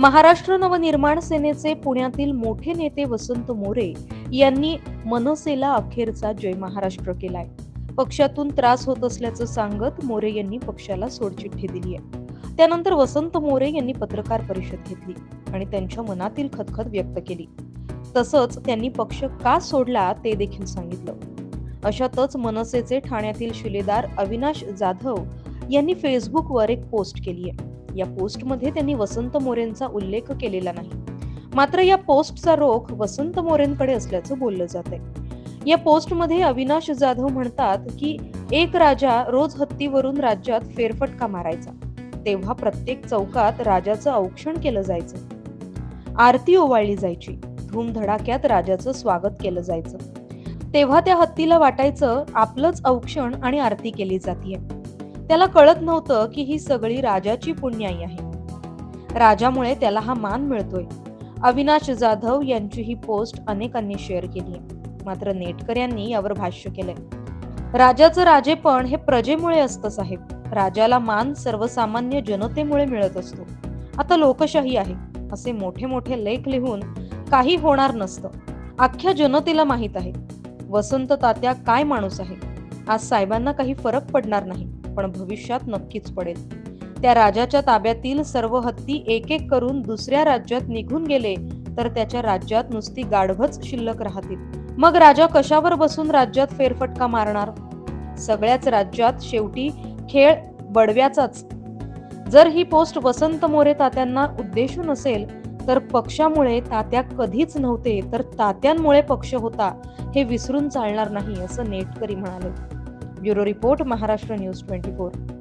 महाराष्ट्र नवनिर्माण सेनेचे पुण्यातील मोठे नेते वसंत मोरे यांनी मनसेला अखेरचा जय महाराष्ट्र केलाय. पक्षातून त्रास होत असल्याचं सांगत मोरे यांनी पक्षाला सोडचिठ्ठी दिली आहे त्यानंतर वसंत मोरे यांनी पत्रकार परिषद घेतली आणि त्यांच्या मनातील खतखत व्यक्त केली. तसंच त्यांनी पक्ष का सोडला ते देखील सांगितलं. अशातच मनसेचे ठाण्यातील शिलेदार अविनाश जाधव यांनी फेसबुकवर एक पोस्ट केली आहे या पोस्टमध्ये त्यांनी वसंत मोरेंचा उल्लेख केलेला नाही. मात्र या पोस्टचा रोख वसंत मोरेंकडे असल्याचं बोललं जात आहे या पोस्टमध्ये अविनाश जाधव म्हणतात की एक राजा रोज हत्तीवरून राज्यात फेरफटका मारायचा. तेव्हा प्रत्येक चौकात राजाचं औक्षण केलं जायचं. आरती ओवाळली जायची. धूमधडाक्यात राजाचं स्वागत केलं जायचं. तेव्हा त्या हत्तीला वाटायचं आपलंच औक्षण आणि आरती केली जातीये. त्याला कळत नव्हतं की ही सगळी राजाची पुण्याई आहे. राजामुळे त्याला हा मान मिळतोय. अविनाश जाधव यांची ही पोस्ट अनेकांनी शेअर केली मात्र नेटकर यांनी यावर भाष्य केलंय. राजाचं राजेपण हे प्रजेमुळे असतं साहेब. राजाला मान सर्वसामान्य जनतेमुळे मिळत असतो. आता लोकशाही आहे. असे मोठे मोठे लेख लिहून काही होणार नसतं. अख्ख्या जनतेला माहीत आहे. वसंत तात्या काय माणूस आहे? आज साहेबांना काही फरक पडणार नाही. पण भविष्यात नक्कीच पडेल. त्या राजाच्या ताब्यातील सर्व हत्ती एक एक करून दुसऱ्या राज्यात निघून गेले तर त्याच्या राज्यात नुसती गाढवच शिल्लक राहतील. मग राजा कशावर बसून राज्यात फेरफटका मारणार? सगळ्याच राज्यात शेवटी खेळ बडव्याचाच. जर ही पोस्ट वसंत मोरे तात्यांना उद्देशून असेल तर पक्षामुळे तात्या कधीच नव्हते तर तात्यांमुळे पक्ष होता हे विसरून चालणार नाही असं नेटकरी म्हणाले. Bureau Report, Maharashtra News 24.